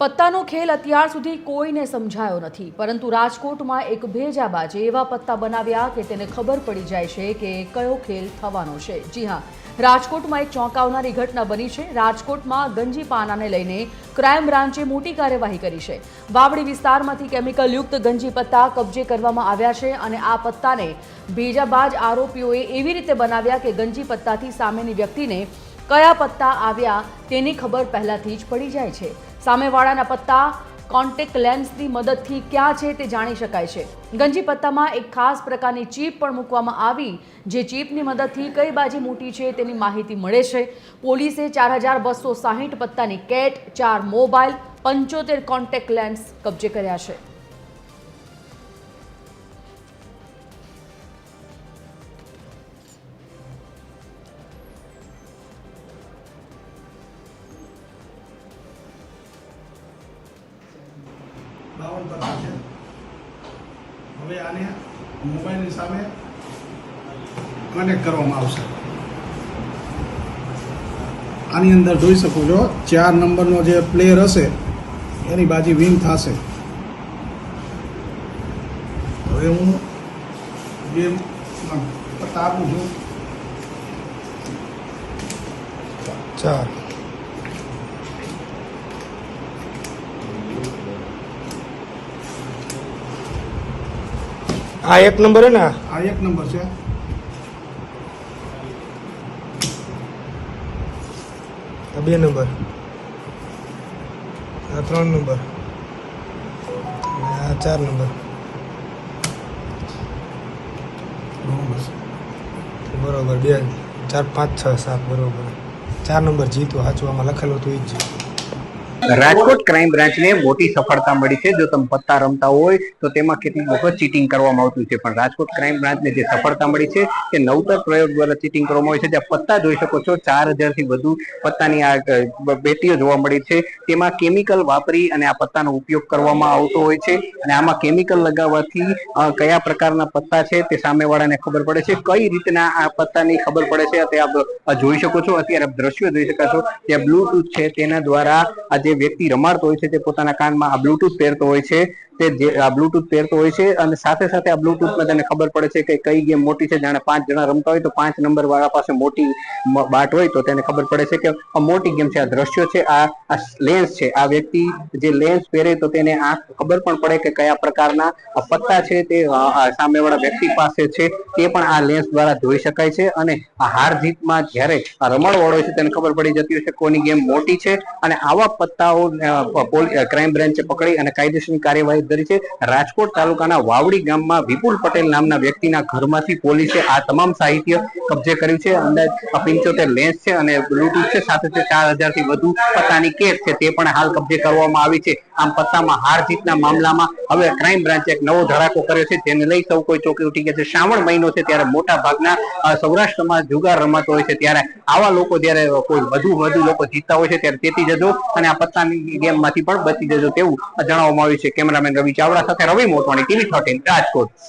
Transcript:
પત્તાનો ખેલ અત્યાર સુધી કોઈને સમજાયો નથી. પરંતુ રાજકોટમાં એક ભેજાબાજે એવા પત્તા બનાવ્યા કે તેને ખબર પડી જાય છે કે કયો ખેલ થવાનો છે. જી હા, રાજકોટમાં એક ચોંકાવનારી ઘટના બની છે. રાજકોટમાં ગંજી પાનાને લઈને ક્રાઇમ બ્રાન્ચે મોટી કાર્યવાહી કરી છે. વાવડી વિસ્તારમાંથી કેમિકલયુક્ત ગંજી પત્તા કબજે કરવામાં આવ્યા છે અને આ પત્તાને ભેજાબાજ આરોપીઓએ એવી રીતે બનાવ્યા કે ગંજી પત્તાથી સામેની વ્યક્તિને કયા પત્તા આવ્યા તેની ખબર પહેલાથી જ પડી જાય છે. સામેવાળાના પત્તા કોન્ટેક્ટ લેન્સની મદદથી ક્યાં છે તે જાણી શકાય છે. ગંજી પત્તામાં એક ખાસ પ્રકારની ચીપ પણ મૂકવામાં આવી, જે ચીપની મદદથી કઈ બાજી મોટી છે તેની માહિતી મળે છે. પોલીસે ચાર હજાર બસો સાહીઠ પત્તાની કેટ, ચાર મોબાઈલ, પંચોતેર કોન્ટેક્ટ લેન્સ કબજે કર્યા છે. બાવન પત્તા છે હવે આને મોબાઈલની સામે કનેક્ટ કરવામાં આવશે. આની અંદર જોઈ શકો છો, ચાર નંબરનો જે પ્લેયર હશે, એની બાજી વિન થશે. હવે હું જે પત્તા છું. ચાર. આ એક નંબર હે ને આ? એક નંબર છે. આ બે નંબર. આ ત્રણ નંબર. આ ચાર નંબર. બરોબર બે ચાર પાંચ છ સાત બરોબર. ચાર નંબર જીતો સાચવામાં લખેલું હતું એ જ. રાજકોટ ક્રાઇમ બ્રાન્ચને મોટી સફળતા મળી છે. જો તમે પત્તા રમતા હોય, તો તેમાં કેટલીક વખત ચીટિંગ કરવામાં આવતું છે. પણ રાજકોટ ક્રાઇમ બ્રાન્ચને જે સફળતા મળી છે, તે નવતર પ્રયોગ દ્વારા ચીટિંગ કરવામાં આવી છે. જ્યાં પત્તા જોઈ શકો છો, ચાર હજારથી વધુ પત્તાની આ બેટીઓ જોવા મળી છે. તેમાં કેમિકલ વાપરી અને આ પત્તાનો ઉપયોગ કરવામાં આવતો હોય છે. અને આમાં કેમિકલ લગાવવાથી કયા પ્રકારના પત્તા છે તે સામેવાળાને ખબર પડે છે. કઈ રીતના આ પત્તાની ખબર પડે છે તે આપ જોઈ શકો છો. અત્યારે આપ દ્રશ્યો જોઈ શકો છો ત્યાં બ્લુટૂથ છે. તેના દ્વારા જે વ્યક્તિ રમાડતો હોય છે તે પોતાના કાનમાં આ બ્લુટૂથ પહેરતો હોય છે. તે આ બ્લુટૂથ પહેરતો હોય છે અને સાથે સાથે આ બ્લુટુથમાં તેને ખબર પડે છે કે કઈ ગેમ મોટી છે, જાણે પાંચ જણા રમતા હોય તો પાંચ નંબર વાળા પાસે મોટી બાટ હોય તો તેને ખબર પડે છે કે આ મોટી ગેમ છે, આ દ્રશ્યો છે, આ આ લેન્સ છે. આ વ્યક્તિ જે લેન્સ પહેરે તો તેને આ ખબર પણ પડે કે કયા પ્રકારના પત્તા છે તે સામેવાળા વ્યક્તિ પાસે છે તે પણ આ લેન્સ દ્વારા જોઈ શકાય છે અને આ હાર જીતમાં જ્યારે આ રમણવાળો છે તેને ખબર પડી જતી હોય છે કોની ગેમ મોટી છે અને આવા પત્તાઓ ક્રાઇમ બ્રાન્ચે પકડી અને કાયદેસરની કાર્યવાહી છે રાજકોટ તાલુકાના વાવડી ગામમાં વિપુલ પટેલ નામના વ્યક્તિના ઘરમાંથી પોલીસે આ તમામ સાહિત્ય કબજે કર્યું છે. અંદાજ પંચોતેર લેન્સ છે અને બ્લુટૂથ છે. સાથે ચાર હજારથી વધુ પત્તાની કેસ છે. તે પણ હાલ કબજે કરવામાં આવી છે. આમ પત્તામાં હાર જીતના મામલામાં હવે ક્રાઇમ બ્રાન્ચે એક નવો ધડાકો કર્યો છે. જેને લઈ સૌ કોઈ ચોકી ઉઠી ગયા છે. શ્રાવણ મહિનો છે ત્યારે મોટા ભાગના સૌરાષ્ટ્રમાં જુગાર રમાતો હોય છે. ત્યારે આવા લોકો જ્યારે કોઈ વધુ વધુ લોકો જીતતા હોય છે, ત્યારે તેથી જજો અને આ પત્તાની ગેમમાંથી પણ બચી જજો તેવું જણાવવામાં આવ્યું છે. કેમેરામેન રવિ ચાવડા સાથે રવિ મોટવાણી ટીવી થર્ટીન રાજકોટ